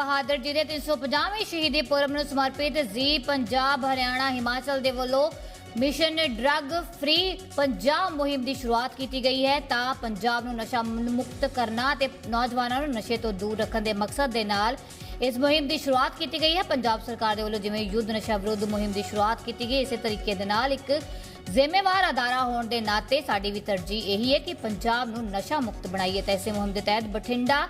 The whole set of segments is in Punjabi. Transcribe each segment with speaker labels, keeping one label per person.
Speaker 1: ਬਹਾਦਰ ਜੀ ਦੇ 350ਵੇਂ ਸ਼ਹੀਦੀ ਪੁਰਬ ਨੂੰ ਸਮਰਪਿਤ ਜ਼ੀ ਪੰਜਾਬ ਹਰਿਆਣਾ ਹਿਮਾਚਲ ਦੇ ਵੱਲੋਂ ਮਿਸ਼ਨ ਡਰੱਗ ਫ੍ਰੀ ਪੰਜਾਬ ਮੁਹਿੰਮ ਦੀ ਸ਼ੁਰੂਆਤ ਕੀਤੀ ਗਈ ਹੈ। ਤਾਂ ਪੰਜਾਬ ਨੂੰ ਨਸ਼ਾ ਮੁਕਤ ਕਰਨਾ ਤੇ ਨੌਜਵਾਨਾਂ ਨੂੰ ਨਸ਼ੇ ਤੋਂ ਦੂਰ ਰੱਖਣ ਦੇ ਮਕਸਦ ਦੇ ਨਾਲ ਇਸ ਮੁਹਿੰਮ ਦੀ ਸ਼ੁਰੂਆਤ ਕੀਤੀ ਗਈ ਹੈ। ਪੰਜਾਬ ਸਰਕਾਰ ਦੇ ਵੱਲੋਂ ਜਿਵੇਂ ਯੁੱਧ ਨਸ਼ਾ ਵਿਰੁੱਧ ਮੁਹਿੰਮ ਦੀ ਸ਼ੁਰੂਆਤ ਕੀਤੀ ਗਈ, ਇਸੇ ਤਰੀਕੇ ਦੇ ਨਾਲ ਇੱਕ ਜ਼ਿੰਮੇਵਾਰ ਅਦਾਰਾ ਹੋਣ ਦੇ ਨਾਤੇ ਸਾਡੀ ਵੀ ਤਰਜੀਹ ਇਹੀ ਹੈ ਕਿ ਪੰਜਾਬ ਨੂੰ ਨਸ਼ਾ ਮੁਕਤ ਬਣਾਈਏ। ਤਾਂ ਇਸੇ ਮੁਹਿੰਮ ਦੇ ਤਹਿਤ ਬਠਿੰਡਾ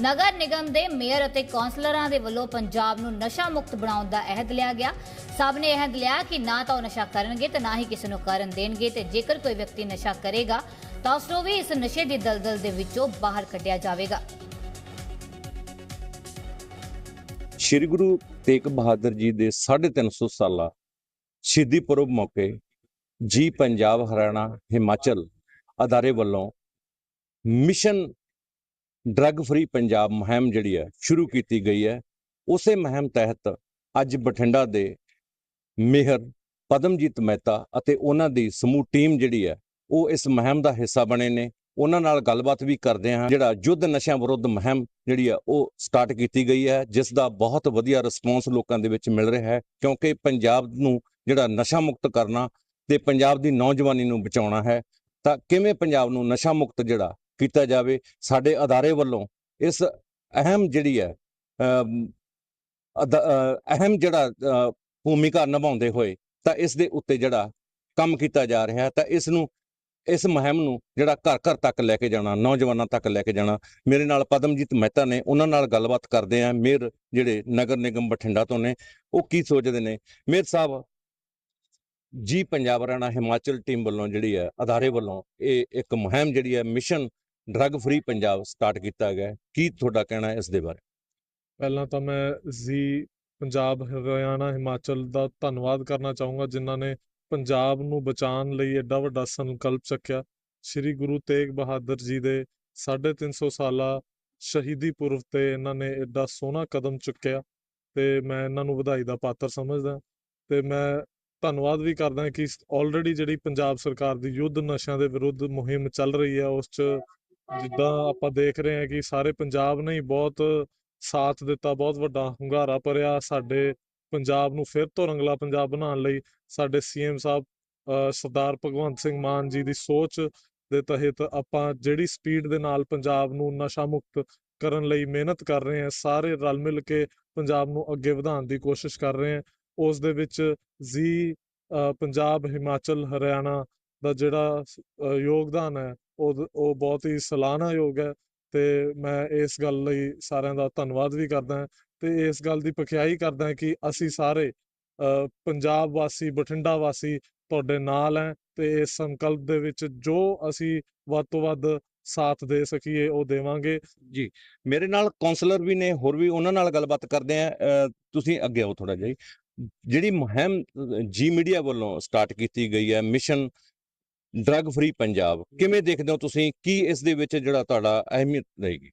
Speaker 1: ਨਗਰ ਨਿਗਮ ਦੇ ਮੇਅਰ ਅਤੇ ਕੌਂਸਲਰਾਂ ਦੇ ਵੱਲੋਂ ਪੰਜਾਬ ਨੂੰ ਨਸ਼ਾ ਮੁਕਤ ਬਣਾਉਣ ਦਾ ਅਹਿਦ ਲਿਆ ਗਿਆ। ਸਭ ਨੇ ਅਹਿਦ ਲਿਆ ਕਿ ਨਾ ਤਾਂ ਉਹ ਨਸ਼ਾ ਕਰਨਗੇ ਤੇ ਨਾ ਹੀ ਕਿਸੇ ਨੂੰ ਕਰਨ ਦੇਣਗੇ ਤੇ ਜੇਕਰ ਕੋਈ ਵਿਅਕਤੀ ਨਸ਼ਾ ਕਰੇਗਾ, ਤਾਂ ਉਸ ਨੂੰ ਵੀ ਇਸ ਨਸ਼ੇ ਦੀ ਦਲਦਲ ਦੇ ਵਿੱਚੋਂ ਬਾਹਰ ਕੱਢਿਆ ਜਾਵੇਗਾ।
Speaker 2: ਸ੍ਰੀ ਗੁਰੂ ਤੇਗ ਬਹਾਦਰ ਜੀ ਦੇ 350 ਸਾਲਾ ਸ਼ਹੀਦੀ ਪੁਰਬ ਮੌਕੇ ਜੀ ਪੰਜਾਬ ਹਰਿਆਣਾ ਹਿਮਾਚਲ ਅਦਾਰੇ ਵੱਲੋਂ ਮਿਸ਼ਨ ਡਰੱਗ ਫਰੀ ਪੰਜਾਬ ਮੁਹਿੰਮ ਜਿਹੜੀ ਹੈ, ਸ਼ੁਰੂ ਕੀਤੀ ਗਈ ਹੈ। ਉਸੇ ਮੁਹਿੰਮ ਤਹਿਤ ਅੱਜ ਬਠਿੰਡਾ ਦੇ ਮੇਹਰ ਪਦਮਜੀਤ ਮਹਿਤਾ ਅਤੇ ਉਹਨਾਂ ਦੀ ਸਮੂਹ ਟੀਮ ਜਿਹੜੀ ਹੈ, ਉਹ ਇਸ ਮੁਹਿੰਮ ਦਾ ਹਿੱਸਾ ਬਣੇ ਨੇ। ਉਹਨਾਂ ਨਾਲ ਗੱਲਬਾਤ ਵੀ ਕਰਦੇ ਹਾਂ। ਜਿਹੜਾ ਯੁੱਧ ਨਸ਼ਿਆਂ ਵਿਰੁੱਧ ਮੁਹਿੰਮ ਜਿਹੜੀ ਆ ਉਹ ਸਟਾਰਟ ਕੀਤੀ ਗਈ ਹੈ, ਜਿਸ ਦਾ ਬਹੁਤ ਵਧੀਆ ਰਿਸਪੌਂਸ ਲੋਕਾਂ ਦੇ ਵਿੱਚ ਮਿਲ ਰਿਹਾ ਹੈ, ਕਿਉਂਕਿ ਪੰਜਾਬ ਨੂੰ ਜਿਹੜਾ ਨਸ਼ਾ ਮੁਕਤ ਕਰਨਾ ਤੇ ਪੰਜਾਬ ਦੀ ਨੌਜਵਾਨੀ ਨੂੰ ਬਚਾਉਣਾ ਹੈ, ਤਾਂ ਕਿਵੇਂ ਪੰਜਾਬ ਨੂੰ ਨਸ਼ਾ ਮੁਕਤ ਜਿਹੜਾ ਕੀਤਾ ਜਾਵੇ ਸਾਡੇ ਅਦਾਰੇ ਵੱਲੋਂ। ਇਸ ਅਹਿਮ ਜਿਹੜੀ ਹੈ ਅਮ, ਅਹਿਮ ਜਿਹੜਾ ਭੂਮਿਕਾ ਨਿਭਾਉਂਦੇ ਹੋਏ ਤਾਂ ਇਸ ਦੇ ਉੱਤੇ ਜਿਹੜਾ ਕੰਮ ਕੀਤਾ ਜਾ ਰਿਹਾ ਹੈ ਤਾਂ ਇਸ ਨੂੰ ਇਸ ਮੁਹਿੰਮ ਨੂੰ ਜਿਹੜਾ ਘਰ ਘਰ ਤੱਕ ਲੈ ਕੇ ਜਾਣਾ ਨੌਜਵਾਨਾਂ ਤੱਕ ਲੈ ਕੇ ਜਾਣਾ ਮੇਰੇ ਨਾਲ ਪਦਮਜੀਤ ਮਹਿਤਾ ਨੇ ਉਹਨਾਂ ਨਾਲ ਗੱਲਬਾਤ ਕਰਦੇ ਆਂ ਮੇਰ ਜਿਹੜੇ ਨਗਰ ਨਿਗਮ ਬਠਿੰਡਾ ਤੋਂ ਨੇ ਉਹ ਕੀ ਸੋਚਦੇ ਨੇ? ਮੇਰ ਸਾਹਿਬ ਜੀ ਪੰਜਾਬ ਹਰਿਆਣਾ ਹਿਮਾਚਲ ਟੀਮ ਵੱਲੋਂ ਜਿਹੜੀ ਹੈ ਅਦਾਰੇ ਵੱਲੋਂ ਇਹ ਇੱਕ ਮੁਹਿੰਮ ਜਿਹੜੀ ਹੈ mission drug free Punjab start ਕੀਤਾ ਗਿਆ ਕੀ ਤੁਹਾਡਾ ਕਹਿਣਾ ਹੈ ਇਸ ਦੇ ਬਾਰੇ?
Speaker 3: ਪਹਿਲਾਂ ਤਾਂ ਮੈਂ ਜ਼ੀ ਪੰਜਾਬ, ਹਰਿਆਣਾ, ਹਿਮਾਚਲ ਦਾ ਧੰਨਵਾਦ ਕਰਨਾ ਚਾਹੂੰਗਾ, ਜਿਨ੍ਹਾਂ ਨੇ ਪੰਜਾਬ ਨੂੰ ਬਚਾਉਣ ਲਈ ਐਡਾ ਵੱਡਾ ਸੰਕਲਪ ਚੱਕਿਆ। ਸ੍ਰੀ ਗੁਰੂ ਤੇਗ ਬਹਾਦਰ ਜੀ ਦੇ 350 ਸਾਲਾ ਸ਼ਹੀਦੀ ਪੁਰਬ ਤੇ ਇਹਨਾਂ ਨੇ ਐਡਾ ਸੋਹਣਾ ਕਦਮ ਚੁੱਕਿਆ ਤੇ ਮੈਂ ਇਹਨਾਂ ਨੂੰ ਵਧਾਈ ਦਾ ਪਾਤਰ ਸਮਝਦਾ ਤੇ ਮੈਂ ਧੰਨਵਾਦ ਵੀ ਕਰਦਾ ਕਿ ਆਲਰੇਡੀ ਜਿਹੜੀ ਪੰਜਾਬ ਸਰਕਾਰ ਦੀ ਯੁੱਧ ਨਸ਼ਿਆਂ ਦੇ ਵਿਰੁੱਧ ਮੁਹਿੰਮ ਚੱਲ ਰਹੀ ਹੈ, ਉਸ 'ਚ ਜਿੱਦਾਂ ਆਪਾਂ ਦੇਖ ਰਹੇ ਹਾਂ ਕਿ ਸਾਰੇ ਪੰਜਾਬ ਨੇ ਹੀ ਬਹੁਤ ਸਾਥ ਦਿੱਤਾ ਬਹੁਤ ਵੱਡਾ ਹੁੰਗਾਰਾ ਭਰਿਆ ਸਾਡੇ ਪੰਜਾਬ ਨੂੰ ਫਿਰ ਤੋਂ ਰੰਗਲਾ ਪੰਜਾਬ ਬਣਾਉਣ ਲਈ। ਸਾਡੇ ਸੀਐਮ ਸਾਹਿਬ ਸਰਦਾਰ ਭਗਵੰਤ ਸਿੰਘ ਮਾਨ ਜੀ ਦੀ ਸੋਚ ਦੇ ਤਹਿਤ ਆਪਾਂ ਜਿਹੜੀ ਸਪੀਡ ਦੇ ਨਾਲ ਪੰਜਾਬ ਨੂੰ ਨਸ਼ਾ ਮੁਕਤ ਕਰਨ ਲਈ ਮਿਹਨਤ ਕਰ ਰਹੇ ਹਾਂ ਸਾਰੇ ਰਲ ਮਿਲ ਕੇ ਪੰਜਾਬ ਨੂੰ ਅੱਗੇ ਵਧਾਉਣ ਦੀ ਕੋਸ਼ਿਸ਼ ਕਰ ਰਹੇ ਹਾਂ। ਉਸ ਦੇ ਵਿੱਚ ਜ਼ੀ ਅ, ਪੰਜਾਬ ਹਿਮਾਚਲ ਹਰਿਆਣਾ ਦਾ ਜਿਹੜਾ ਯੋਗਦਾਨ ਹੈ, ਉਹ ਉਹ ਬਹੁਤ ਹੀ ਸਲਾਹਨਾਯੋਗ ਹੈ ਤੇ ਮੈਂ ਇਸ ਗੱਲ ਲਈ ਸਾਰਿਆਂ ਦਾ ਧੰਨਵਾਦ ਵੀ ਕਰਦਾ ਤੇ ਇਸ ਗੱਲ ਦੀ ਪਖਿਆਈ ਕਰਦਾ ਕਿ ਅਸੀਂ ਸਾਰੇ ਪੰਜਾਬ ਵਾਸੀ, ਬਠਿੰਡਾ ਵਾਸੀ ਤੁਹਾਡੇ ਨਾਲ ਹੈ ਤੇ ਇਸ ਸੰਕਲਪ ਦੇ ਵਿੱਚ ਜੋ ਅਸੀਂ ਵੱਧ ਤੋਂ ਵੱਧ ਸਾਥ ਦੇ ਸਕੀਏ, ਉਹ ਦੇਵਾਂਗੇ।
Speaker 2: ਜੀ, ਮੇਰੇ ਨਾਲ ਕਾਉਂਸਲਰ ਵੀ ਨੇ, ਹੋਰ ਵੀ ਉਹਨਾਂ ਨਾਲ ਗੱਲਬਾਤ ਕਰਦੇ ਆ ਤੁਸੀਂ ਅੱਗੇ ਆਓ ਥੋੜਾ ਜਿਹਾ ਜਿਹੜੀ ਮੁਹਿੰਮ ਜੀ ਮੀਡੀਆ ਵੱਲੋਂ ਸਟਾਰਟ ਕੀਤੀ ਗਈ ਹੈ, ਮਿਸ਼ਨ ਡਰੱਗ ਫਰੀ ਪੰਜਾਬ ਕਿਵੇਂ ਦੇਖਦੇ ਹੋ ਤੁਸੀਂ? ਕੀ ਇਸ ਦੇ ਵਿੱਚ ਜਿਹੜਾ ਤੁਹਾਡਾ ਅਹਿਮੀਅਤ ਰਹੇਗੀ?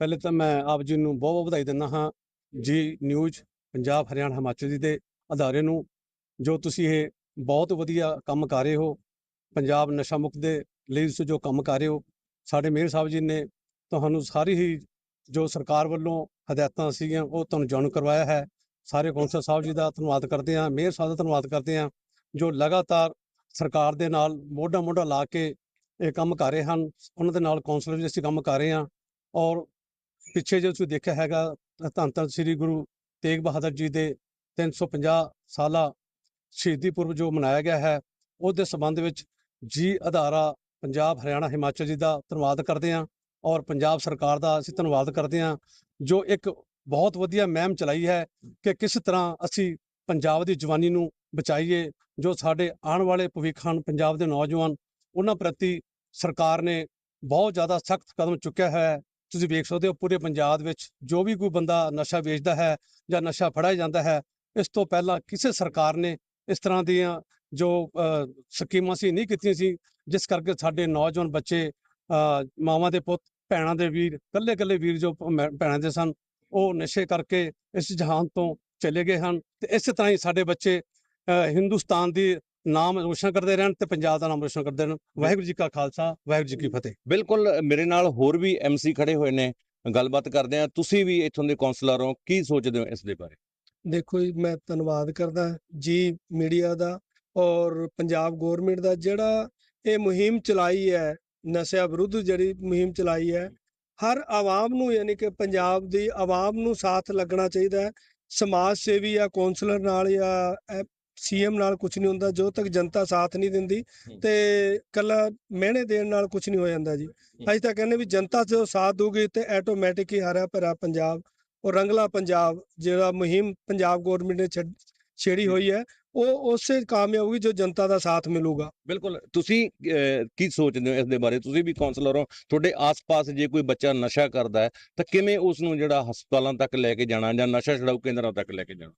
Speaker 4: ਪਹਿਲੇ ਤਾਂ ਮੈਂ ਆਪ ਜੀ ਨੂੰ ਬਹੁਤ ਬਹੁਤ ਵਧਾਈ ਦਿੰਦਾ ਹਾਂ ਜੀ ਨਿਊਜ਼ ਪੰਜਾਬ ਹਰਿਆਣਾ ਹਿਮਾਚਲ ਜੀ ਦੇ ਅਦਾਰੇ ਨੂੰ, ਜੋ ਤੁਸੀਂ ਇਹ ਬਹੁਤ ਵਧੀਆ ਕੰਮ ਕਰ ਰਹੇ ਹੋ। ਪੰਜਾਬ ਨਸ਼ਾ ਮੁਕਤ ਦੇ ਲਈ ਜੋ ਕੰਮ ਕਰ ਰਹੇ ਹੋ, ਸਾਡੇ ਮੇਅਰ ਸਾਹਿਬ ਜੀ ਨੇ ਤੁਹਾਨੂੰ ਸਾਰੀ ਹੀ ਜੋ ਸਰਕਾਰ ਵੱਲੋਂ ਹਦਾਇਤਾਂ ਸੀਗੀਆਂ, ਉਹ ਤੁਹਾਨੂੰ ਜਾਣੂ ਕਰਵਾਇਆ ਹੈ। ਸਾਰੇ ਕੌਂਸਲ ਸਾਹਿਬ ਜੀ ਦਾ ਧੰਨਵਾਦ ਕਰਦੇ ਹਾਂ, ਮੇਅਰ ਸਾਹਿਬ ਦਾ ਧੰਨਵਾਦ ਕਰਦੇ ਹਾਂ, ਜੋ ਲਗਾਤਾਰ ਸਰਕਾਰ ਦੇ ਨਾਲ ਮੋਢਾ ਮੋਢਾ ਲਾ ਕੇ ਇਹ ਕੰਮ ਕਰ ਰਹੇ ਹਨ। ਉਹਨਾਂ ਦੇ ਨਾਲ ਕੌਂਸਲਰ ਵੀ ਅਸੀਂ ਕੰਮ ਕਰ ਰਹੇ ਹਾਂ। ਔਰ ਪਿੱਛੇ ਜੇ ਤੁਸੀਂ ਦੇਖਿਆ ਹੈਗਾ, ਧੰਨ ਧੰਨ ਸ੍ਰੀ ਗੁਰੂ ਤੇਗ ਬਹਾਦਰ ਜੀ ਦੇ 350 ਸਾਲਾ ਸ਼ਹੀਦੀ ਪੁਰਬ ਜੋ ਮਨਾਇਆ ਗਿਆ ਹੈ, ਉਹਦੇ ਸੰਬੰਧ ਵਿੱਚ ਜੀ ਅਧਾਰਾ ਪੰਜਾਬ ਹਰਿਆਣਾ ਹਿਮਾਚਲ ਜੀ ਦਾ ਧੰਨਵਾਦ ਕਰਦੇ ਹਾਂ ਔਰ ਪੰਜਾਬ ਸਰਕਾਰ ਦਾ ਅਸੀਂ ਧੰਨਵਾਦ ਕਰਦੇ ਹਾਂ, ਜੋ ਇੱਕ ਬਹੁਤ ਵਧੀਆ ਮਹਿਮ ਚਲਾਈ ਹੈ ਕਿ ਕਿਸ ਤਰ੍ਹਾਂ ਅਸੀਂ ਪੰਜਾਬ ਦੀ ਜਵਾਨੀ ਨੂੰ ਬਚਾਈਏ, ਜੋ ਸਾਡੇ ਆਉਣ ਵਾਲੇ ਭਵਿੱਖ ਹਨ ਪੰਜਾਬ ਦੇ ਨੌਜਵਾਨ, ਉਹਨਾਂ ਪ੍ਰਤੀ ਸਰਕਾਰ ਨੇ ਬਹੁਤ ਜ਼ਿਆਦਾ ਸਖਤ ਕਦਮ ਚੁੱਕਿਆ ਹੈ। ਤੁਸੀਂ ਵੇਖ ਸਕਦੇ ਹੋ ਪੂਰੇ ਪੰਜਾਬ ਵਿੱਚ ਜੋ ਵੀ ਕੋਈ ਬੰਦਾ ਨਸ਼ਾ ਵੇਚਦਾ ਹੈ ਜਾਂ ਨਸ਼ਾ ਫੜਿਆ ਜਾਂਦਾ ਹੈ, ਇਸ ਤੋਂ ਪਹਿਲਾਂ ਕਿਸੇ ਸਰਕਾਰ ਨੇ ਇਸ ਤਰ੍ਹਾਂ ਦੀਆਂ ਜੋ ਸਕੀਮਾਂ ਸੀ ਨਹੀਂ ਕੀਤੀਆਂ ਸੀ, ਜਿਸ ਕਰਕੇ ਸਾਡੇ ਨੌਜਵਾਨ ਬੱਚੇ ਮਾਵਾਂ ਦੇ ਪੁੱਤ, ਭੈਣਾਂ ਦੇ ਵੀਰ ਕੱਲੇ ਕੱਲੇ ਵੀਰ ਜੋ ਭ- ਭੈਣਾਂ ਦੇ ਸਨ, ਉਹ ਨਸ਼ੇ ਕਰਕੇ ਇਸ ਜਹਾਨ ਤੋਂ ਚਲੇ ਗਏ ਹਨ। ਤੇ ਇਸੇ ਤਰ੍ਹਾਂ ਹੀ ਸਾਡੇ ਬੱਚੇ ਹਿੰਦੁਸਤਾਨ ਦੀ ਨਾਮ ਰੋਸ਼ਨ ਕਰਦੇ ਰਹਿਣ ਤੇ ਪੰਜਾਬ ਦਾ ਨਾਮ ਰੋਸ਼ਨ ਕਰਦੇ ਰਹਿਣ। ਵਾਹਿਗੁਰੂ ਜੀ ਕਾ ਖਾਲਸਾ ਵਾਹਿਗੁਰੂ ਜੀ ਕੀ ਫਤਿਹ।
Speaker 2: ਬਿਲਕੁਲ ਮੇਰੇ ਨਾਲ ਹੋਰ ਵੀ ਐਮਸੀ ਖੜੇ ਹੋਏ ਨੇ। ਗੱਲਬਾਤ ਕਰਦੇ ਹਾਂ। ਤੁਸੀਂ ਵੀ ਇੱਥੋਂ ਦੇ ਕਾਉਂਸਲਰ ਹੋ। ਕੀ ਸੋਚਦੇ ਹੋ ਇਸ ਦੇ ਬਾਰੇ?
Speaker 5: ਦੇਖੋ ਜੀ ਮੈਂ ਧੰਨਵਾਦ ਕਰਦਾ ਜੀ ਮੀਡੀਆ ਦਾ ਔਰ ਪੰਜਾਬ ਗਵਰਨਮੈਂਟ ਦਾ ਜਿਹੜਾ ਇਹ ਮੁਹਿੰਮ ਚਲਾਈ ਹੈ ਨਸ਼ਿਆਂ ਵਿਰੁੱਧ ਜਿਹੜੀ ਮੁਹਿੰਮ ਚਲਾਈ ਹੈ ਹਰ ਆਵਾਮ ਨੂੰ ਯਾਨੀ ਕਿ ਪੰਜਾਬ ਦੀ ਆਵਾਮ ਨੂੰ ਸਾਥ ਲੱਗਣਾ ਚਾਹੀਦਾ ਹੈ। ਸਮਾਜ ਸੇਵੀ ਜਾਂ ਕੌਂਸਲਰ ਨਾਲ ਜਾਂ ਸੀਐਮ ਨਾਲ ਕੁਝ ਨਹੀਂ ਹੁੰਦਾ ਜੋ ਤੱਕ ਜਨਤਾ ਸਾਥ ਨਹੀਂ ਦਿੰਦੀ। ਤੇ ਕੱਲਾ ਮਿਹਣੇ ਦੇਣ ਨਾਲ ਕੁਝ ਨਹੀਂ ਹੋ ਜਾਂਦਾ ਜੀ। ਅਸੀਂ ਤਾਂ ਕਹਿੰਦੇ ਵੀ ਜਨਤਾ ਜੋ ਸਾਥ ਦੂਗੀ ਤੇ ਆਟੋਮੈਟਿਕ ਹੀ ਹਰਾ ਭਰਾ ਪੰਜਾਬ ਔਰ ਰੰਗਲਾ ਪੰਜਾਬ ਜਿਹੜਾ ਮੁਹਿੰਮ ਪੰਜਾਬ ਗਵਰਨਮੈਂਟ ਨੇ ਛੇੜੀ ਹੋਈ ਹੈ ਉਹ ਉਸੇ ਕਾਮਯਾਬ ਹੋਊਗੀ ਜੋ ਜਨਤਾ ਦਾ ਸਾਥ ਮਿਲੂਗਾ।
Speaker 2: ਬਿਲਕੁਲ ਤੁਸੀਂ ਕੀ ਸੋਚਦੇ ਹੋ ਇਸ ਦੇ ਬਾਰੇ? ਤੁਸੀਂ ਵੀ ਕਾਉਂਸਲਰ ਹੋ ਤੁਹਾਡੇ ਆਸ-ਪਾਸ ਜੇ ਕੋਈ ਬੱਚਾ ਨਸ਼ਾ ਕਰਦਾ ਹੈ ਤਾਂ ਕਿਵੇਂ ਉਸ ਨੂੰ ਜਿਹੜਾ ਹਸਪਤਾਲਾਂ ਤੱਕ ਲੈ ਕੇ ਜਾਣਾ ਜਾਂ ਨਸ਼ਾ ਛਡਾਊ ਕੇਂਦਰਾਂ ਤੱਕ ਲੈ ਕੇ ਜਾਣਾ?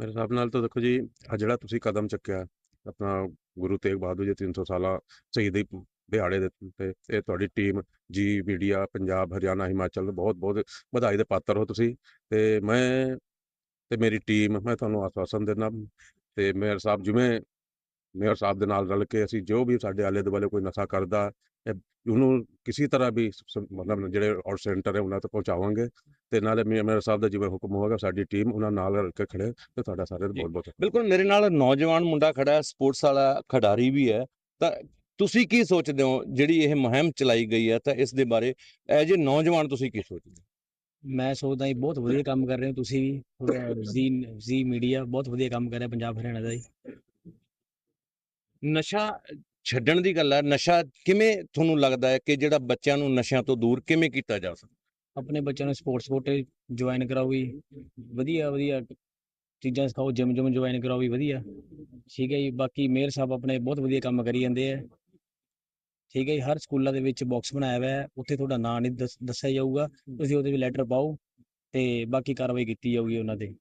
Speaker 6: ਮੇਰੇ ਹਿਸਾਬ ਨਾਲ ਤਾਂ ਦੇਖੋ ਜੀ ਆ ਜਿਹੜਾ ਤੁਸੀਂ ਕਦਮ ਚੱਕਿਆ, ਆਪਣਾ ਗੁਰੂ ਤੇਗ ਬਹਾਦਰ ਜੀ 300 ਸਾਲਾ ਸ਼ਹੀਦੀ ਦਿਹਾੜੇ ਦੇ ਤੇ ਇਹ ਤੁਹਾਡੀ ਟੀਮ ਜੀ ਮੀਡੀਆ ਪੰਜਾਬ, ਹਰਿਆਣਾ, ਹਿਮਾਚਲ ਦੇ ਬਹੁਤ ਬਹੁਤ ਵਧਾਈ ਦੇ ਪਾਤਰ ਹੋ ਤੁਸੀਂ। ਤੇ ਮੈਂ ਤੇ ਮੇਰੀ ਟੀਮ ਮੈਂ ਤੁਹਾਨੂੰ ਆਸ਼ਵਾਸਨ ਦਿੰਦਾ ਤੇ ਮੇਅਰ ਸਾਹਿਬ, ਜਿਵੇਂ ਮੇਅਰ ਸਾਹਿਬ ਦੇ ਨਾਲ ਰਲ ਕੇ ਅਸੀਂ ਜੋ ਵੀ ਸਾਡੇ ਆਲੇ ਦੁਆਲੇ ਕੋਈ ਨਸ਼ਾ ਕਰਦਾ ਉਹਨੂੰ ਕਿਸੇ ਤਰ੍ਹਾਂ ਵੀ ਮਤਲਬ ਜਿਹੜੇ ਆਊਟ ਸੈਂਟਰ ਹੈ ਉਹਨਾਂ ਤੱਕ ਪਹੁੰਚਾਵਾਂਗੇ ਤੇ ਨਾਲੇ ਮੇ- ਮੇਅਰ ਸਾਹਿਬ ਦਾ ਜਿਵੇਂ ਹੁਕਮ ਹੋਵੇਗਾ ਸਾਡੀ ਟੀਮ ਉਹਨਾਂ ਨਾਲ ਰਲ ਕੇ ਖੜੇ ਤੇ ਤੁਹਾਡਾ ਸਾਰੇ ਦਾ
Speaker 2: ਜੀ।
Speaker 6: ਬਹੁਤ ਬਹੁਤ
Speaker 2: ਬਿਲਕੁਲ ਮੇਰੇ ਨਾਲ ਨੌਜਵਾਨ ਮੁੰਡਾ ਖੜਾ ਹੈ ਸਪੋਰਟਸ ਵਾਲਾ ਖਿਡਾਰੀ ਵੀ ਹੈ। ਤਾਂ ਤੁਸੀਂ ਕੀ ਸੋਚਦੇ ਹੋ ਜਿਹੜੀ ਇਹ ਮੁਹਿੰਮ ਚਲਾਈ ਗਈ ਹੈ ਤਾਂ ਇਸ ਦੇ ਬਾਰੇ ਐਜ ਏ ਨੌਜਵਾਨ ਤੁਸੀਂ ਕੀ ਸੋਚਦੇ ਹੋ?
Speaker 7: ਮੈਂ ਸੋਚਦਾ ਜੀ ਬਹੁਤ ਵਧੀਆ ਕੰਮ ਕਰ ਰਹੇ ਹੋ ਤੁਸੀਂ ਵੀ ਜ਼ੀ ਜ਼ੀ ਮੀਡੀਆ ਬਹੁਤ ਵਧੀਆ ਕੰਮ ਕਰ ਰਿਹਾ ਪੰਜਾਬ ਹਰਿਆਣਾ ਦਾ ਜੀ।
Speaker 2: ਨਸ਼ਾ ਛੱਡਣ ਦੀ ਗੱਲ ਹੈ ਨਸ਼ਾ ਕਿਵੇਂ ਤੁਹਾਨੂੰ ਲੱਗਦਾ ਹੈ ਕਿ ਜਿਹੜਾ ਬੱਚਿਆਂ ਨੂੰ ਨਸ਼ਿਆਂ ਤੋਂ ਦੂਰ ਕਿਵੇਂ ਕੀਤਾ ਜਾ ਸਕਦਾ?
Speaker 7: ਆਪਣੇ ਬੱਚਿਆਂ ਨੂੰ ਸਪੋਰਟਸ ਕੋਟੇ ਜੁਆਇਨ ਕਰਾਓ ਜੀ। ਵਧੀਆ ਵਧੀਆ ਚੀਜ਼ਾਂ ਸਿਖਾਓ ਜਿਮ ਜਿਮ ਜੁਆਇਨ ਕਰਾਓ ਵੀ ਵਧੀਆ। ਠੀਕ ਹੈ ਜੀ, ਬਾਕੀ ਮੇਅਰ ਸਾਹਿਬ ਆਪਣੇ ਬਹੁਤ ਵਧੀਆ ਕੰਮ ਕਰੀ ਜਾਂਦੇ ਆ। ਠੀਕ ਹੈ ਜੀ, ਹਰ ਸਕੂਲਾਂ ਦੇ ਵਿੱਚ ਬਾਕਸ ਬਣਾਇਆ ਹੋਇਆ ਹੈ, ਉੱਥੇ ਤੁਹਾਡਾ ਨਾਂ ਨਹੀਂ ਦੱਸ- ਦੱਸਿਆ ਜਾਊਗਾ। ਤੁਸੀਂ ਉਹਦੇ ਵਿੱਚ ਲੈਟਰ ਪਾਓ ਤੇ ਬਾਕੀ ਕਾਰਵਾਈ ਕੀਤੀ ਜਾਊਗੀ ਉਹਨਾਂ ਤੇ।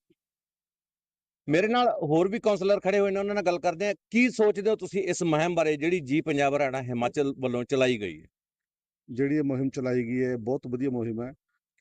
Speaker 2: ਮੇਰੇ ਨਾਲ ਹੋਰ ਵੀ ਕਾਉਂਸਲਰ ਖੜੇ ਹੋਏ ਨੇ, ਉਹਨਾਂ ਨਾਲ ਗੱਲ ਕਰਦੇ ਆ ਕੀ ਸੋਚਦੇ ਹੋ ਤੁਸੀਂ ਇਸ ਮੁਹਿੰਮ ਬਾਰੇ, ਜਿਹੜੀ ਜੀ ਪੰਜਾਬ ਹਰਿਆਣਾ ਹਿਮਾਚਲ ਵੱਲੋਂ ਚਲਾਈ ਗਈ ਹੈ?
Speaker 8: ਜਿਹੜੀ ਇਹ ਮੁਹਿੰਮ ਚਲਾਈ ਗਈ ਹੈ, ਬਹੁਤ ਵਧੀਆ ਮੁਹਿੰਮ ਹੈ,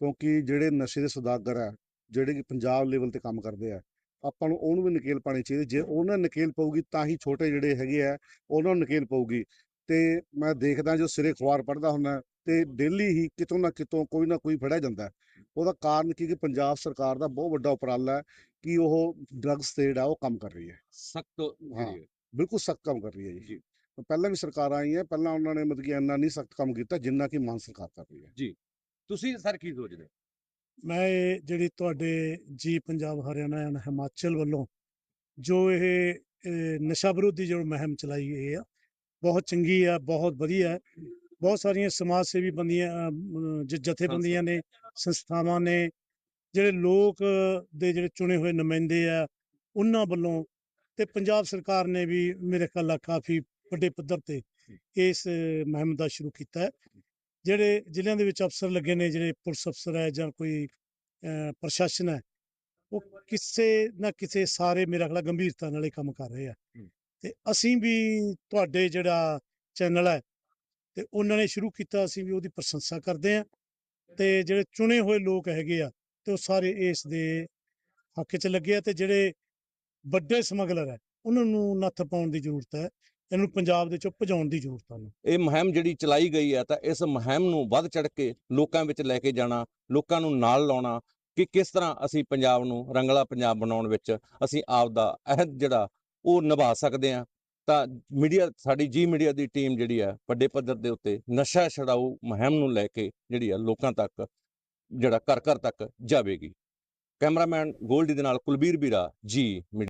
Speaker 8: ਕਿਉਂਕਿ ਜਿਹੜੇ ਨਸ਼ੇ ਦੇ ਸੁਦਾਗਰ ਆ ਜਿਹੜੇ ਕਿ ਪੰਜਾਬ ਲੈਵਲ ਤੇ ਕੰਮ ਕਰਦੇ ਆ, ਆਪਾਂ ਨੂੰ ਉਹਨੂੰ ਵੀ ਨਕੇਲ ਪਾਣੀ ਚਾਹੀਦੀ ਜੇ ਉਹਨਾਂ ਨੂੰ ਨਕੇਲ ਪਊਗੀ, ਤਾਂ ਹੀ ਛੋਟੇ ਜਿਹੜੇ ਹੈਗੇ ਆ, ਉਹਨਾਂ ਨੂੰ ਨਕੇਲ ਪਊਗੀ। ਤੇ ਮੈਂ ਦੇਖਦਾ ਜੋ ਸਿਰੇ ਅਖਬਾਰ ਪੜ੍ਹਦਾ ਹੁੰਦਾ, ਤੇ ਡੇਲੀ ਹੀ ਕਿਤੋਂ ਨਾ ਕਿਤੋਂ ਕੋਈ ਨਾ ਕੋਈ ਫੜਿਆ ਜਾਂਦਾ। ਉਹਦਾ ਕਾਰਨ ਕੀ ਕਿ ਪੰਜਾਬ ਸਰਕਾਰ ਦਾ ਬਹੁਤ ਵੱਡਾ ਉਪਰਾਲਾ ਹੈ ਕਿ ਉਹ ਡਰੱਗਸ ਤੇ ਜਿਹੜਾ ਉਹ ਕੰਮ ਕਰ ਰਹੀ ਹੈ।
Speaker 2: ਸਖਤ
Speaker 8: ਹਾਂ। ਬਿਲਕੁਲ ਸਖਤ ਕੰਮ ਕਰ ਰਹੀ ਹੈ ਜੀ। ਪਹਿਲਾਂ ਵੀ ਸਰਕਾਰਾਂ ਆਈਆਂ ਪਹਿਲਾਂ ਉਹਨਾਂ ਨੇ ਮਤਲਬ ਕਿ ਇੰਨਾ ਨਹੀਂ ਸਖਤ ਕੰਮ ਕੀਤਾ ਜਿੰਨਾ ਕਿ ਮਾਨ ਸਰਕਾਰ ਕਰ ਰਹੀ ਹੈ।
Speaker 2: ਤੁਸੀਂ ਸਰ ਕੀ ਸੋਚਦੇ ਹੋ?
Speaker 9: ਮੈਂ ਇਹ ਜਿਹੜੀ ਤੁਹਾਡੇ ਜੀ ਪੰਜਾਬ ਹਰਿਆਣਾ ਐਂਡ ਹਿਮਾਚਲ ਵੱਲੋਂ ਜੋ ਇਹ ਨਸ਼ਾ ਵਿਰੋਧੀ ਜੋ ਮੁਹਿੰਮ ਚਲਾਈ ਗਈ ਆ ਬਹੁਤ ਚੰਗੀ ਆ ਬਹੁਤ ਵਧੀਆ ਹੈ। ਬਹੁਤ ਸਾਰੀਆਂ ਸਮਾਜ ਸੇਵੀ ਬੰਦੀਆਂ ਜ- ਜਥੇਬੰਦੀਆਂ ਨੇ ਸੰਸਥਾਵਾਂ ਨੇ ਜਿਹੜੇ ਲੋਕ ਦੇ ਜਿਹੜੇ ਚੁਣੇ ਹੋਏ ਨੁਮਾਇੰਦੇ ਆ ਉਹਨਾਂ ਵੱਲੋਂ ਤੇ ਪੰਜਾਬ ਸਰਕਾਰ ਨੇ ਵੀ ਮੇਰੇ ਖਿਆਲ ਨਾਲ ਕਾਫੀ ਵੱਡੇ ਪੱਧਰ ਤੇ ਇਸ ਮੁਹਿੰਮ ਦਾ ਸ਼ੁਰੂ ਕੀਤਾ ਹੈ। ਜਿਹੜੇ ਜ਼ਿਲ੍ਹਿਆਂ ਦੇ ਵਿੱਚ ਅਫਸਰ ਲੱਗੇ ਨੇ ਜਿਹੜੇ ਪੁਲਿਸ ਅਫਸਰ ਹੈ ਜਾਂ ਕੋਈ ਪ੍ਰਸ਼ਾਸਨ ਹੈ ਉਹ ਕਿਸੇ ਨਾ ਕਿਸੇ ਸਾਰੇ ਮੇਰਾ ਖਿਆਲ ਗੰਭੀਰਤਾ ਨਾਲ ਇਹ ਕੰਮ ਕਰ ਰਹੇ ਆ। ਤੇ ਅਸੀਂ ਵੀ ਤੁਹਾਡੇ ਜਿਹੜਾ ਚੈਨਲ ਹੈ ਤੇ ਉਹਨਾਂ ਨੇ ਸ਼ੁਰੂ ਕੀਤਾ ਅਸੀਂ ਵੀ ਉਹਦੀ ਪ੍ਰਸ਼ੰਸਾ ਕਰਦੇ ਆ ਤੇ ਜਿਹੜੇ ਚੁਣੇ ਹੋਏ ਲੋਕ ਹੈਗੇ ਆ ਤੇ ਉਹ ਸਾਰੇ ਇਸ ਦੇ ਹੱਕ 'ਚ ਲੱਗੇ ਆ ਤੇ ਜਿਹੜੇ ਵੱਡੇ ਸਮਗਲਰ ਹੈ ਉਹਨਾਂ ਨੂੰ ਨੱਥ ਪਾਉਣ ਦੀ ਜ਼ਰੂਰਤ ਹੈ, ਇਹਨੂੰ ਪੰਜਾਬ ਦੇ ਚੋਂ ਭਜਾਉਣ ਦੀ ਜ਼ਰੂਰਤ ਹੈ
Speaker 2: ਇਹ ਮੁਹਿੰਮ ਜਿਹੜੀ ਚਲਾਈ ਗਈ ਹੈ ਤਾਂ ਇਸ ਮੁਹਿੰਮ ਨੂੰ ਵੱਧ ਚੜ ਕੇ ਲੋਕਾਂ ਵਿੱਚ ਲੈ ਕੇ ਜਾਣਾ, ਲੋਕਾਂ ਨੂੰ ਨਾਲ ਲਾਉਣਾ, ਕਿ ਕਿਸ ਤਰ੍ਹਾਂ ਅਸੀਂ ਪੰਜਾਬ ਨੂੰ ਰੰਗਲਾ ਪੰਜਾਬ ਬਣਾਉਣ ਵਿੱਚ ਅਸੀਂ ਆਪ ਦਾ ਅਹਿਦ ਜਿਹੜਾ ਉਹ ਨਿਭਾ ਸਕਦੇ ਹਾਂ। ਤਾਂ ਮੀਡੀਆ, ਸਾਡੀ ਜੀ ਮੀਡੀਆ ਦੀ ਟੀਮ ਜਿਹੜੀ ਹੈ ਵੱਡੇ ਪੱਧਰ ਦੇ ਉੱਤੇ ਨਸ਼ਾ ਛਡਾਊ ਮੁਹਿੰਮ ਨੂੰ ਲੈ ਕੇ ਜਿਹੜੀ ਆ ਲੋਕਾਂ ਤੱਕ ਜਿਹੜਾ ਘਰ ਘਰ ਤੱਕ ਜਾਵੇਗੀ। ਕੈਮਰਾਮੈਨ ਗੋਲਡੀ ਦੇ ਨਾਲ ਕੁਲਬੀਰ ਬੀਰਾ ਜੀ ਮੀਡੀਆ